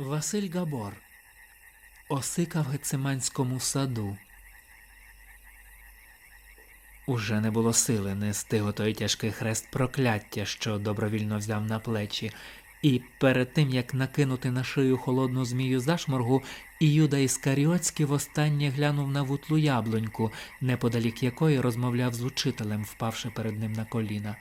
Василь Габор Осика в Гециманському саду. Уже не було сили нести отой тяжкий хрест прокляття, що добровільно взяв на плечі, і перед тим як накинути на шию холодну змію зашморгу, Іюда Іскаріотський востаннє глянув на вутлу яблуньку, неподалік якої розмовляв з учителем, впавши перед ним на коліна.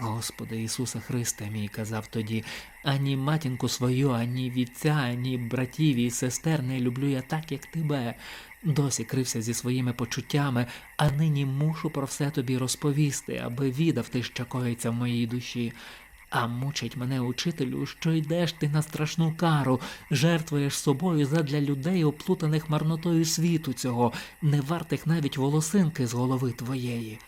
Господи Ісусе Христе мій, казав тоді, ані матінку свою, ані вітця, ані братів і сестер не люблю я так, як тебе. Досі крився зі своїми почуттями, а нині мушу про все тобі розповісти, аби відав ти, що коїться в моїй душі. А мучить мене учителю, що йдеш ти на страшну кару, жертвуєш собою задля людей, оплутаних марнотою світу цього, не вартих навіть волосинки з голови твоєї.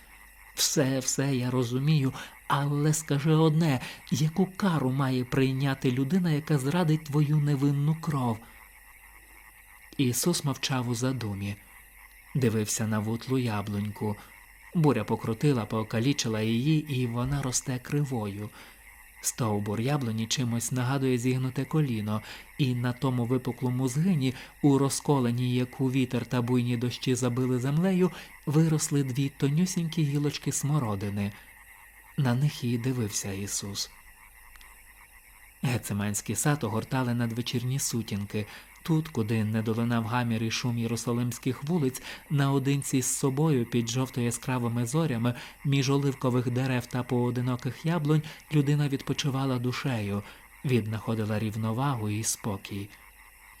Все, все я розумію, але скажи одне, яку кару має прийняти людина, яка зрадить твою невинну кров? Ісус мовчав у задумі, дивився на вутлу яблуньку. Буря покрутила, покалічила її, і вона росте кривою. Стовбур яблуні чимось нагадує зігнуте коліно, і на тому випуклому згині, у розколеній, яку вітер та буйні дощі забили землею, виросли дві тонюсінькі гілочки смородини. На них і дивився Ісус. Гециманський сад огортали надвечірні сутінки. Тут, куди не долинав гамір і шум єрусалимських вулиць, наодинці з собою під жовто яскравими зорями, між оливкових дерев та поодиноких яблунь, людина відпочивала душею, віднаходила рівновагу і спокій.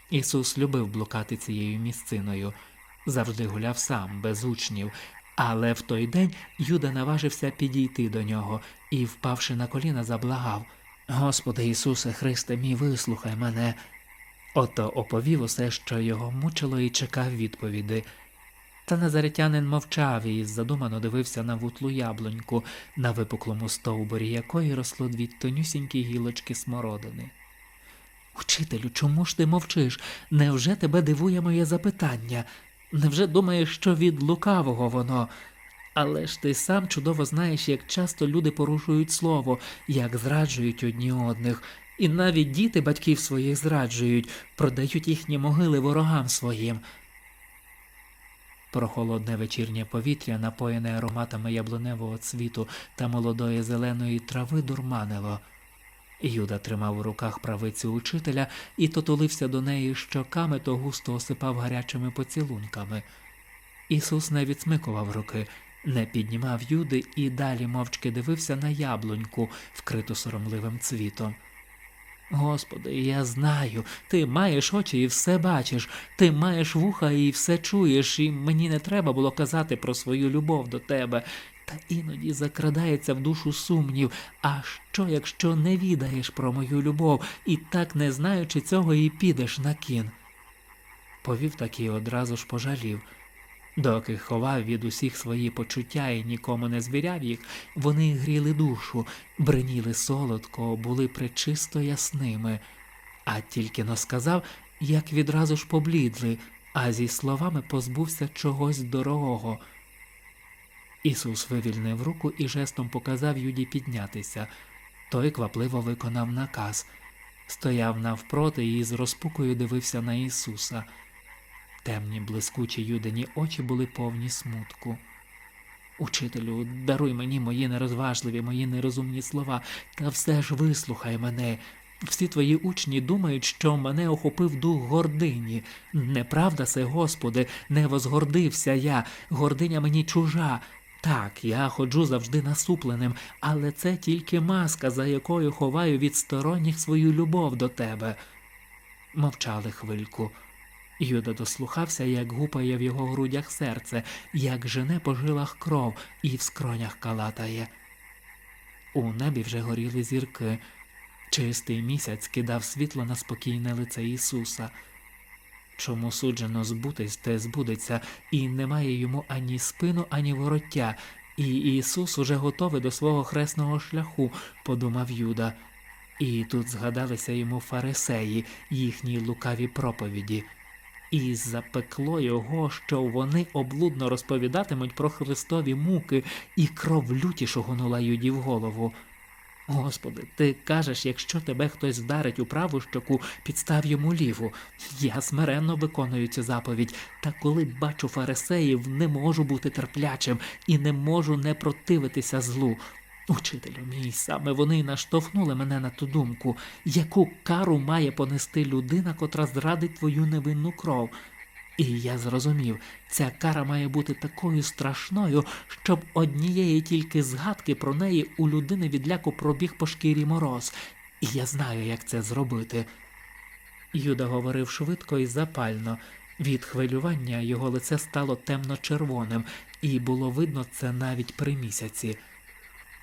Ісус любив блукати цією місциною, завжди гуляв сам, без учнів, але в той день Юда наважився підійти до нього і, впавши на коліна, заблагав Господи Ісусе Христе, мій вислухай мене. Ото оповів усе, що його мучило, і чекав відповіді. Та назаритянин мовчав і задумано дивився на вутлу яблуньку, на випуклому стовбурі якої росло дві тонюсінькі гілочки смородини. Учителю, чому ж ти мовчиш? Невже тебе дивує моє запитання? Невже думаєш, що від лукавого воно? Але ж ти сам чудово знаєш, як часто люди порушують слово, як зраджують одні одних, і навіть діти батьків своїх зраджують, продають їхні могили ворогам своїм. Прохолодне вечірнє повітря, напоєне ароматами яблуневого цвіту та молодої зеленої трави, дурманило. Юда тримав у руках правицю учителя і то тулився до неї щоками, то густо осипав гарячими поцілунками. Ісус не відсмикував руки, не піднімав юди і далі мовчки дивився на яблуньку, вкриту соромливим цвітом. Господи, я знаю, ти маєш очі і все бачиш, ти маєш вуха і все чуєш, і мені не треба було казати про свою любов до тебе. Та іноді закрадається в душу сумнів, а що, якщо не відаєш про мою любов, і так не знаючи цього, і підеш на кін? Повів так і одразу ж пожалів. Доки ховав від усіх свої почуття і нікому не звіряв їх, вони гріли душу, бреніли солодко, були пречисто ясними. А тільки но сказав, як відразу ж поблідли, а зі словами позбувся чогось дорогого. Ісус вивільнив руку і жестом показав Юді піднятися. Той квапливо виконав наказ, стояв навпроти і з розпукою дивився на Ісуса. Темні, блискучі юдині очі були повні смутку. Учителю, даруй мені мої нерозважливі, мої нерозумні слова, та все ж вислухай мене. Всі твої учні думають, що мене охопив дух гордині. Неправда це, Господи, не возгордився я, гординя мені чужа. Так, я ходжу завжди насупленим, але це тільки маска, за якою ховаю від сторонніх свою любов до тебе. Мовчали хвильку. Юда дослухався, як гупає в його грудях серце, як жене по жилах кров і в скронях калатає. У небі вже горіли зірки. Чистий місяць кидав світло на спокійне лице Ісуса. Чому суджено збутись, те збудеться, і немає йому ані спину, ані вороття, і Ісус уже готовий до свого хресного шляху, подумав Юда. І тут згадалися йому фарисеї, їхні лукаві проповіді. І запекло його, що вони облудно розповідатимуть про Христові муки, і кров люті шугонула Юді в голову. Господи, ти кажеш, якщо тебе хтось вдарить у праву щоку, підстав йому ліву. Я смиренно виконую цю заповідь, та коли бачу фарисеїв, не можу бути терплячим і не можу не противитися злу. Учителю мій, саме вони наштовхнули мене на ту думку, яку кару має понести людина, котра зрадить твою невинну кров. І я зрозумів, ця кара має бути такою страшною, щоб однієї тільки згадки про неї у людини відляку пробіг по шкірі мороз. І я знаю, як це зробити. Юда говорив швидко і запально. Від хвилювання його лице стало темно-червоним, і було видно це навіть при місяці.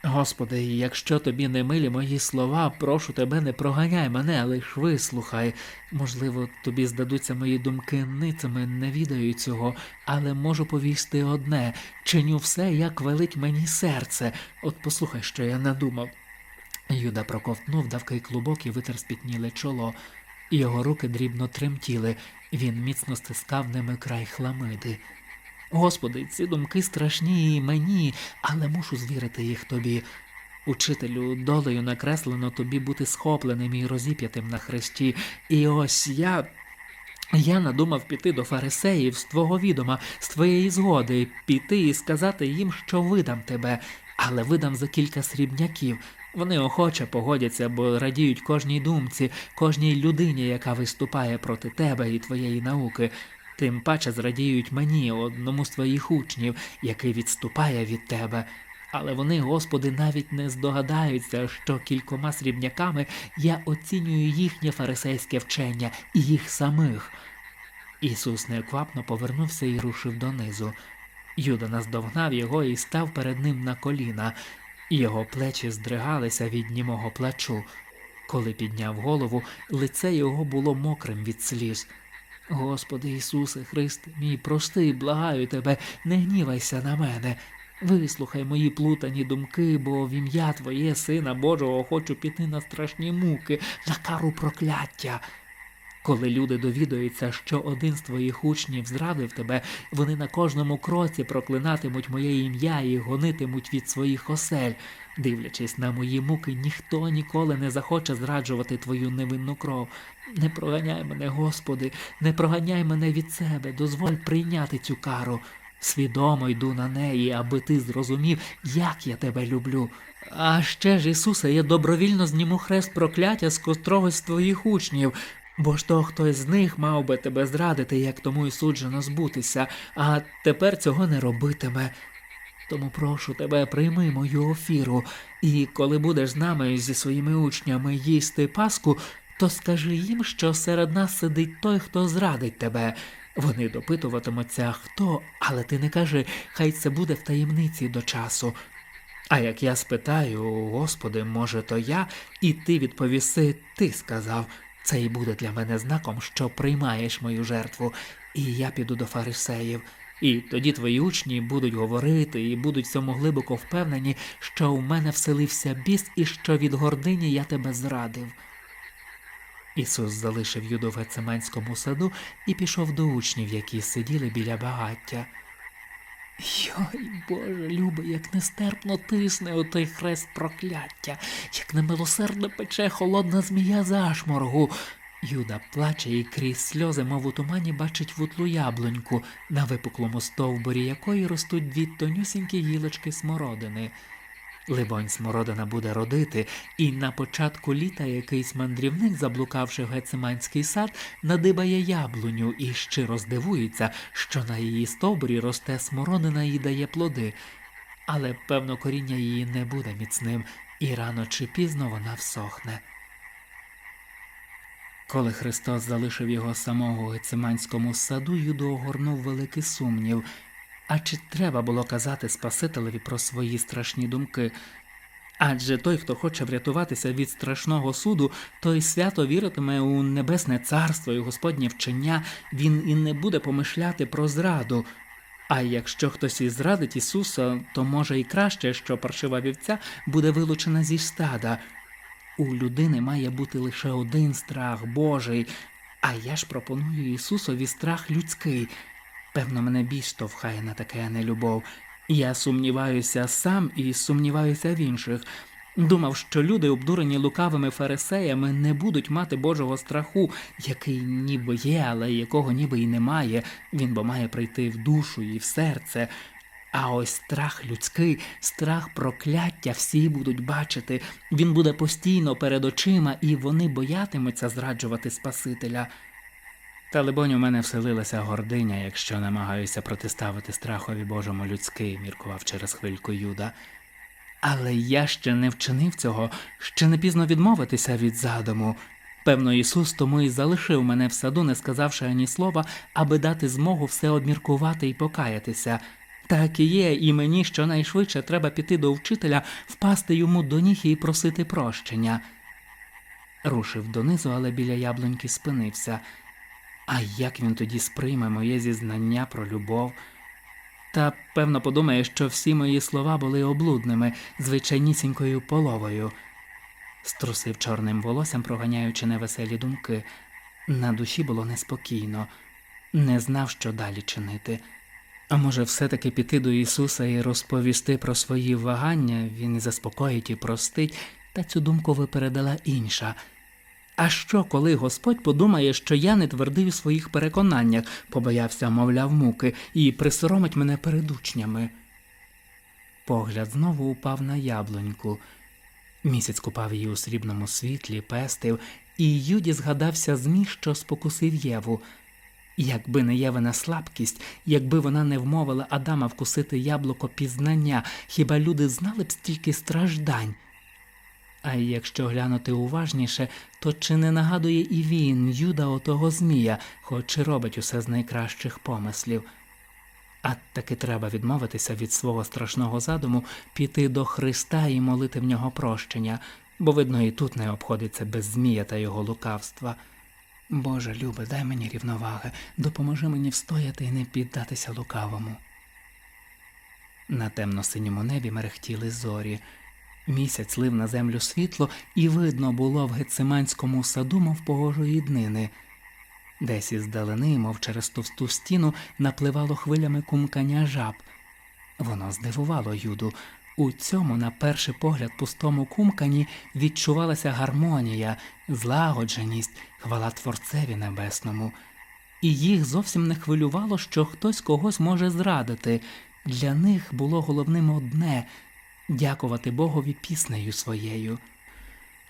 Господи, якщо тобі не милі мої слова, прошу тебе, не проганяй мене, лиш вислухай. Можливо, тобі здадуться мої думки ницими, не відаю цього, але можу повісти одне чиню все, як велить мені серце. От послухай, що я надумав. Юда проковтнув давкий клубок і витер спітніле чоло. Його руки дрібно тремтіли, він міцно стискав ними край хламиди. Господи, ці думки страшні і мені, але мушу звірити їх тобі. Учителю, долею накреслено тобі бути схопленим і розіп'ятим на хресті. І ось я. Я надумав піти до фарисеїв з твого відома, з твоєї згоди, піти і сказати їм, що видам тебе, але видам за кілька срібняків. Вони охоче погодяться, бо радіють кожній думці, кожній людині, яка виступає проти тебе і твоєї науки. Тим паче зрадіють мені, одному з твоїх учнів, який відступає від тебе. Але вони, Господи, навіть не здогадаються, що кількома срібняками я оцінюю їхнє фарисейське вчення і їх самих. Ісус неквапно повернувся і рушив донизу. Юда наздогнав його і став перед ним на коліна. Його плечі здригалися від німого плачу. Коли підняв голову, лице його було мокрим від сліз. Господи Ісусе Христе, мій прости, благаю тебе, не гнівайся на мене. Вислухай мої плутані думки, бо в ім'я Твоє, Сина Божого, хочу піти на страшні муки, на кару прокляття. Коли люди довідаються, що один з твоїх учнів зрадив тебе, вони на кожному кроці проклинатимуть моє ім'я і гонитимуть від своїх осель. Дивлячись на мої муки, ніхто ніколи не захоче зраджувати твою невинну кров. Не проганяй мене, Господи, не проганяй мене від себе, дозволь прийняти цю кару. Свідомо йду на неї, аби ти зрозумів, як я тебе люблю. А ще ж, Ісусе, я добровільно зніму хрест прокляття з котрогось з твоїх учнів. Бо ж то хтось з них мав би тебе зрадити, як тому й суджено збутися, а тепер цього не робитиме. Тому прошу тебе, прийми мою офіру, і коли будеш з нами зі своїми учнями їсти паску, то скажи їм, що серед нас сидить той, хто зрадить тебе. Вони допитуватимуться, хто, але ти не кажи, хай це буде в таємниці до часу. А як я спитаю, Господи, може, то я, і ти відповіси, ти сказав. Це і буде для мене знаком, що приймаєш мою жертву, і я піду до фарисеїв. І тоді твої учні будуть говорити і будуть в цьому глибоко впевнені, що в мене вселився біс і що від гордині я тебе зрадив. Ісус залишив юду в Гециманському саду і пішов до учнів, які сиділи біля багаття. Йой, Боже, любий, як нестерпно тисне отой хрест прокляття, як немилосердно пече холодна змія зашморгу. Юда плаче і крізь сльози, мов у тумані, бачить вутлу яблуньку, на випуклому стовбурі якої ростуть дві тонюсінькі гілочки смородини. Либонь, смородина буде родити, і на початку літа якийсь мандрівник, заблукавши в гециманський сад, надибає яблуню і щиро здивується, що на її стовбурі росте смородина і дає плоди. Але, певно, коріння її не буде міцним, і рано чи пізно вона всохне. Коли Христос залишив його самого у Гециманському саду, Юду огорнув великий сумнів. А чи треба було казати Спасителеві про свої страшні думки? Адже той, хто хоче врятуватися від страшного суду, той свято віритиме у небесне царство і Господнє вчення, він і не буде помишляти про зраду. А якщо хтось і зрадить Ісуса, то може і краще, що паршива вівця буде вилучена зі стада. У людини має бути лише один страх Божий, а я ж пропоную Ісусові страх людський. Певно, мене більш штовхає на таке нелюбов. Я сумніваюся сам і сумніваюся в інших. Думав, що люди, обдурені лукавими фарисеями, не будуть мати Божого страху, який ніби є, але якого ніби й немає. Він бо має прийти в душу і в серце. А ось страх людський, страх прокляття всі будуть бачити. Він буде постійно перед очима, і вони боятимуться зраджувати Спасителя. Та либонь у мене вселилася гординя, якщо намагаюся протиставити страхові Божому людський, міркував через хвильку Юда. Але я ще не вчинив цього, ще не пізно відмовитися від задуму. Певно, Ісус тому і залишив мене в саду, не сказавши ані слова, аби дати змогу все обміркувати і покаятися. Так і є, і мені щонайшвидше треба піти до вчителя, впасти йому до ніг і просити прощення. Рушив донизу, але біля яблуньки спинився. А як він тоді сприйме моє зізнання про любов? Та певно подумає, що всі мої слова були облудними, звичайнісінькою половою. Струсив чорним волоссям, проганяючи невеселі думки. На душі було неспокійно, не знав, що далі чинити. А може, все-таки піти до Ісуса і розповісти про свої вагання, він і заспокоїть і простить, та цю думку випередила інша. А що, коли Господь подумає, що я не твердий у своїх переконаннях, побоявся, мовляв, муки, і присоромить мене перед учнями? Погляд знову упав на яблуньку. Місяць купав її у срібному світлі, пестив, і Юді згадався змій, що спокусив Єву. Якби не Євина слабкість, якби вона не вмовила Адама вкусити яблуко пізнання, хіба люди знали б стільки страждань? А якщо глянути уважніше, то чи не нагадує і він, Юда, отого Змія, хоч і робить усе з найкращих помислів. А таки треба відмовитися від свого страшного задуму, піти до Христа і молити в нього прощення, бо, видно, і тут не обходиться без Змія та його лукавства. Боже, любе, дай мені рівноваги, допоможи мені встояти і не піддатися лукавому. На темно-синьому небі мерехтіли зорі. Місяць лив на землю світло, і видно було в гециманському саду, мов погожої днини. Десь із далини, мов через товсту стіну, напливало хвилями кумкання жаб. Воно здивувало Юду. У цьому, на перший погляд, пустому кумкані відчувалася гармонія, злагодженість, хвала Творцеві Небесному. І їх зовсім не хвилювало, що хтось когось може зрадити. Для них було головним одне дякувати Богові піснею своєю.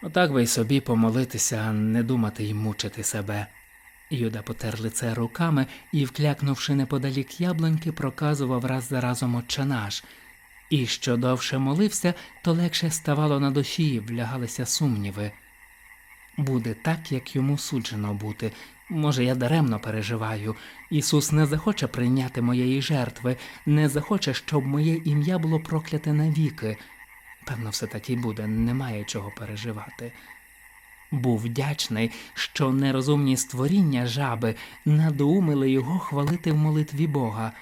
Отак би й собі помолитися, не думати й мучити себе. Юда потер лице руками і, вклякнувши неподалік яблуньки, проказував раз за разом «Отче наш». І що довше молився, то легше ставало на душі, влягалися сумніви. Буде так, як йому суджено бути. Може, я даремно переживаю. Ісус не захоче прийняти моєї жертви, не захоче, щоб моє ім'я було прокляте навіки. Певно, все так і буде, немає чого переживати. Був вдячний, що нерозумні створіння жаби надоумили його хвалити в молитві Бога.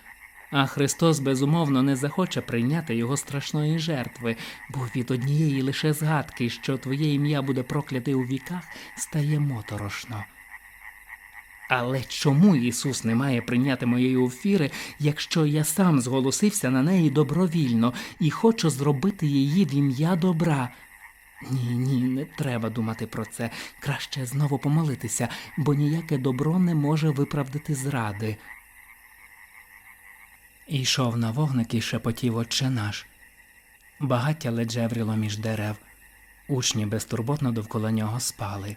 А Христос безумовно не захоче прийняти його страшної жертви, бо від однієї лише згадки, що твоє ім'я буде прокляте у віках, стає моторошно. Але чому Ісус не має прийняти моєї офіри, якщо я сам зголосився на неї добровільно і хочу зробити її в ім'я добра? Ні, ні, не треба думати про це. Краще знову помолитися, бо ніяке добро не може виправдати зради. І йшов на вогник і шепотів отче наш. Багаття леджевріло між дерев. Учні безтурботно довкола нього спали.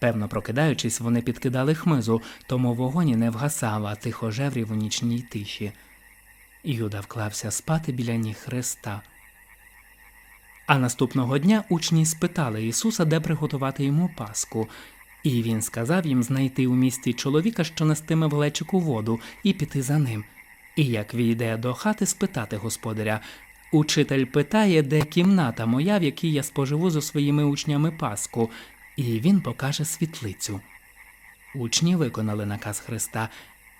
Певно, прокидаючись, вони підкидали хмизу, тому вогонь і не вгасав, а тихо жеврів у нічній тиші. Юда вклався спати біля ніг Христа. А наступного дня учні спитали Ісуса, де приготувати йому паску, і він сказав їм знайти у місті чоловіка, що нестиме в глечику воду, і піти за ним. І як війде до хати, спитати господаря. Учитель питає, де кімната моя, в якій я споживу зі своїми учнями паску, і він покаже світлицю. Учні виконали наказ Христа,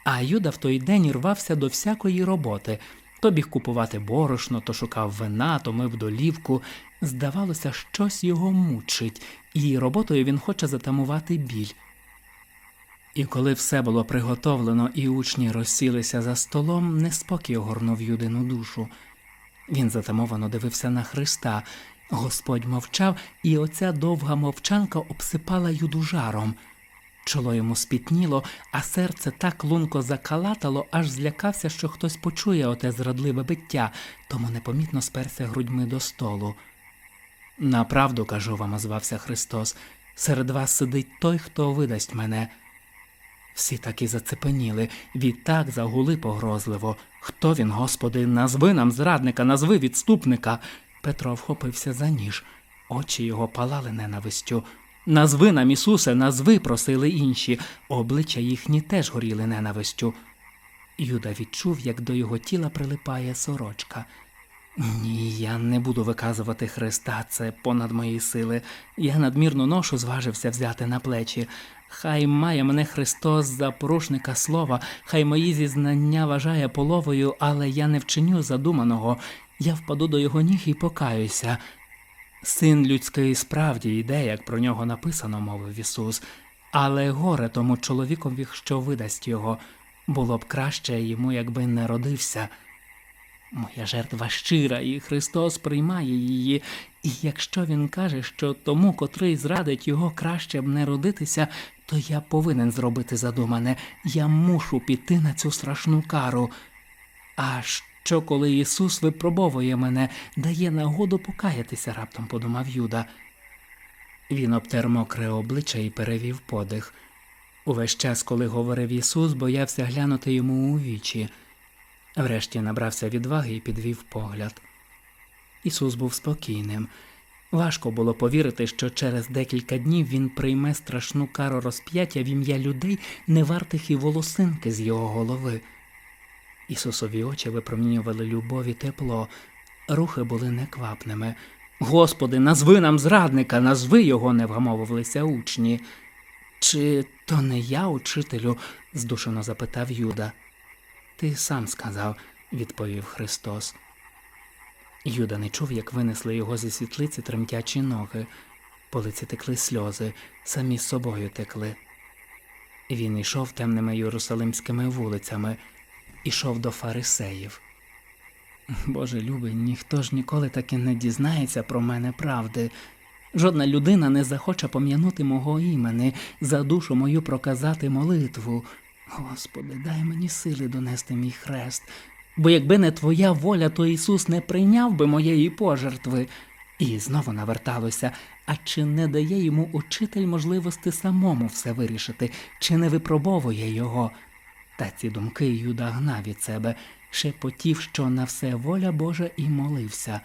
а Юда в той день рвався до всякої роботи. То біг купувати борошно, то шукав вина, то мив долівку. Здавалося, щось його мучить, і роботою він хоче затамувати біль. І коли все було приготовлено і учні розсілися за столом, неспокій огорнув Юдину душу. Він затамовано дивився на Христа, Господь мовчав, і оця довга мовчанка обсипала юду жаром. Чоло йому спітніло, а серце так лунко закалатало, аж злякався, що хтось почує оте зрадливе биття, тому непомітно сперся грудьми до столу. Направду кажу вам, озвався Христос, серед вас сидить той, хто видасть мене. Всі так і зацепеніли, відтак загули погрозливо. Хто він, Господи, назви нам зрадника, назви відступника. Петро вхопився за ніж, очі його палали ненавистю. Назви нам, Ісусе, назви, просили інші, обличчя їхні теж горіли ненавистю. Юда відчув, як до його тіла прилипає сорочка. Ні, я не буду виказувати Христа, це понад мої сили. Я надмірну ношу зважився взяти на плечі. Хай має мене Христос за порушника слова, хай мої зізнання вважає половою, але я не вчиню задуманого. Я впаду до його ніг і покаюся. Син людський справді йде, як про нього написано, мовив Ісус, але горе тому чоловікові, що видасть його, було б краще йому, якби не родився. Моя жертва щира, і Христос приймає її. І якщо він каже, що тому, котрий зрадить його, краще б не родитися, то я повинен зробити задумане. Я мушу піти на цю страшну кару. А що, коли Ісус випробовує мене, дає нагоду покаятися, раптом подумав Юда. Він обтер мокре обличчя і перевів подих. Увесь час, коли говорив Ісус, боявся глянути йому у вічі. Врешті набрався відваги і підвів погляд. Ісус був спокійним. Важко було повірити, що через декілька днів він прийме страшну кару розп'яття в ім'я людей, не вартих і волосинки з його голови. Ісусові очі випромінювали любов і тепло, рухи були неквапними. Господи, назви нам зрадника, назви його, не вгамовувалися учні. Чи то не я, учителю? здушено запитав Юда. Ти сам сказав, відповів Христос. Юда не чув, як винесли його зі світлиці тремтячі ноги. По лиці текли сльози, самі з собою текли. Він ішов темними єрусалимськими вулицями, ішов до фарисеїв. Боже любий, ніхто ж ніколи таки не дізнається про мене правди. Жодна людина не захоче пом'янути мого імени, за душу мою проказати молитву. Господи, дай мені сили донести мій хрест, бо якби не твоя воля, то Ісус не прийняв би моєї пожертви. І знову наверталося, а чи не дає йому учитель можливості самому все вирішити, чи не випробовує його? Та ці думки Юда гнав від себе, шепотів, що на все воля Божа і молився.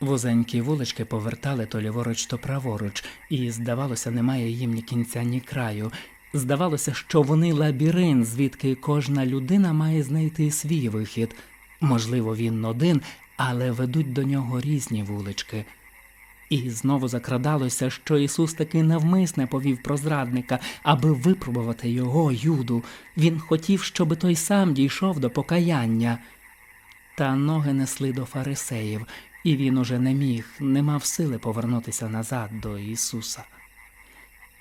Вузенькі вулички повертали то ліворуч, то праворуч, і, здавалося, немає їм ні кінця, ні краю. Здавалося, що вони лабіринт, звідки кожна людина має знайти свій вихід. Можливо, він один, але ведуть до нього різні вулички. І знову закрадалося, що Ісус таки навмисне повів про зрадника, аби випробувати його, Юду. Він хотів, щоби той сам дійшов до покаяння. Та ноги несли до фарисеїв, і він уже не міг, не мав сили повернутися назад до Ісуса.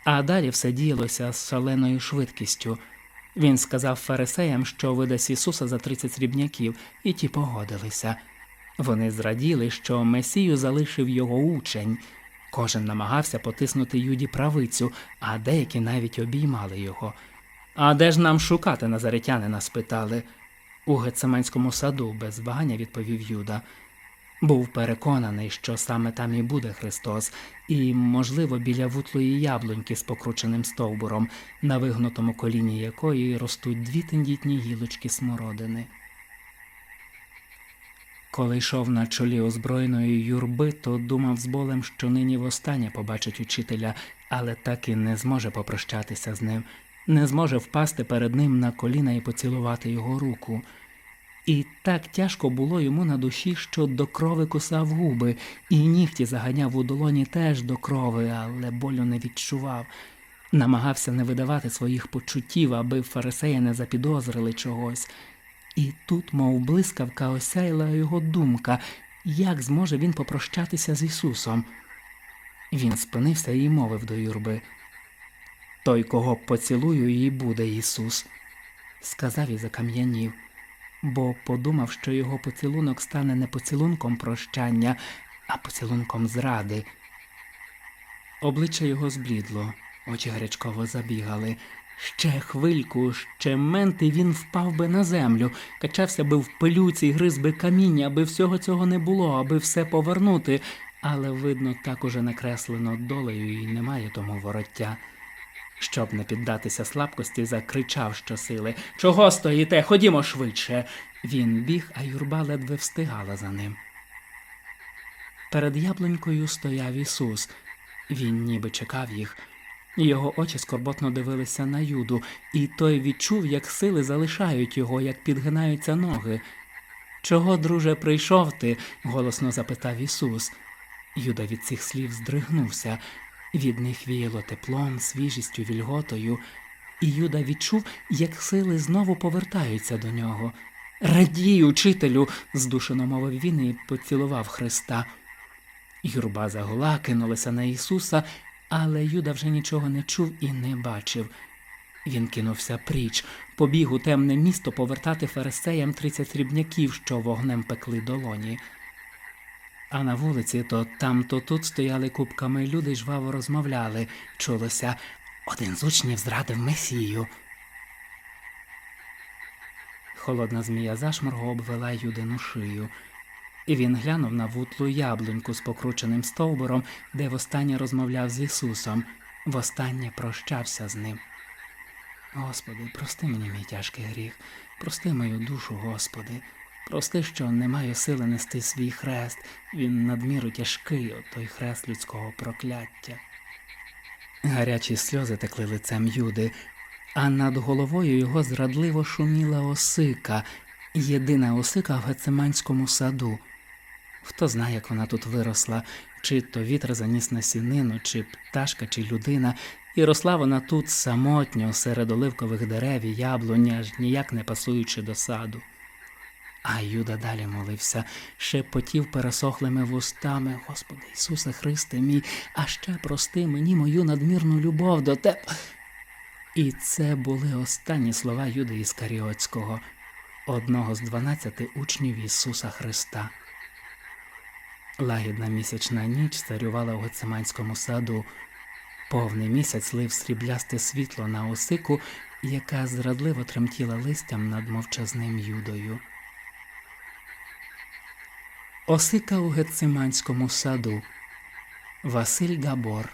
А далі все діялося з шаленою швидкістю. Він сказав фарисеям, що видасть Ісуса за 30 срібняків, і ті погодилися. Вони зраділи, що Месію залишив його учень. Кожен намагався потиснути Юді правицю, а деякі навіть обіймали його. А де ж нам шукати назаретянина? спитали. У Гецеманському саду, без вагання відповів Юда. Був переконаний, що саме там і буде Христос, і, можливо, біля вутлої яблуньки з покрученим стовбуром, на вигнутому коліні якої ростуть дві тендітні гілочки смородини. Коли йшов на чолі озброєної юрби, то думав з болем, що нині востаннє побачить учителя, але так і не зможе попрощатися з ним, не зможе впасти перед ним на коліна і поцілувати його руку. І так тяжко було йому на душі, що до крови кусав губи, і нігті заганяв у долоні теж до крови, але болю не відчував. Намагався не видавати своїх почуттів, аби фарисеї не запідозрили чогось. І тут, мов блискавка, осяяла його думка, як зможе він попрощатися з Ісусом. Він спинився і мовив до юрби. Той, кого поцілую, і буде Ісус, сказав і закам'янів, бо подумав, що його поцілунок стане не поцілунком прощання, а поцілунком зради. Обличчя його зблідло, очі гарячково забігали. Ще хвильку, ще мент, він впав би на землю, качався би в пилюці, гриз би каміння, аби всього цього не було, аби все повернути, але, видно, так уже накреслено долею і немає тому вороття. Щоб не піддатися слабкості, закричав щосили Чого стоїте? Ходімо швидше. Він біг, а юрба ледве встигала за ним. Перед яблунькою стояв Ісус. Він ніби чекав їх. Його очі скорботно дивилися на Юду, і той відчув, як сили залишають його, як підгинаються ноги. Чого, друже, прийшов ти? голосно запитав Ісус. Юда від цих слів здригнувся. Від них віяло теплом, свіжістю, вільготою, і Юда відчув, як сили знову повертаються до нього. Радій, учителю, здушено мовив він і поцілував Христа. Юрба загула, кинулася на Ісуса, але Юда вже нічого не чув і не бачив. Він кинувся пріч, побіг у темне місто повертати фарисеям тридцять срібняків, що вогнем пекли долоні. А на вулиці то там, то тут стояли купками люди жваво розмовляли. Чулося один з учнів зрадив Месію. Холодна змія зашморгу обвела Юдину шию. І він глянув на вутлу яблуньку з покрученим стовбуром, де востаннє розмовляв з Ісусом, востаннє прощався з ним. Господи, прости мені мій тяжкий гріх, прости мою душу, Господи, прости, що не маю сили нести свій хрест, він надміру тяжкий, от той хрест людського прокляття. Гарячі сльози текли лицем Юди, а над головою його зрадливо шуміла осика, єдина осика в Гециманському саду. Хто знає, як вона тут виросла, чи то вітер заніс на сінину, чи пташка, чи людина, і росла вона тут самотньо серед оливкових дерев і яблуні, аж ніяк не пасуючи до саду. А Юда далі молився, шепотів пересохлими вустами, Господи Ісусе Христе мій, а ще прости мені мою надмірну любов до Тебе. І це були останні слова Юди Іскаріотського, одного з дванадцяти учнів Ісуса Христа. Лагідна місячна ніч царювала у Гециманському саду. Повний місяць лив сріблясте світло на осику, яка зрадливо тремтіла листям над мовчазним юдою. Осика у Гециманському саду. Василь Габор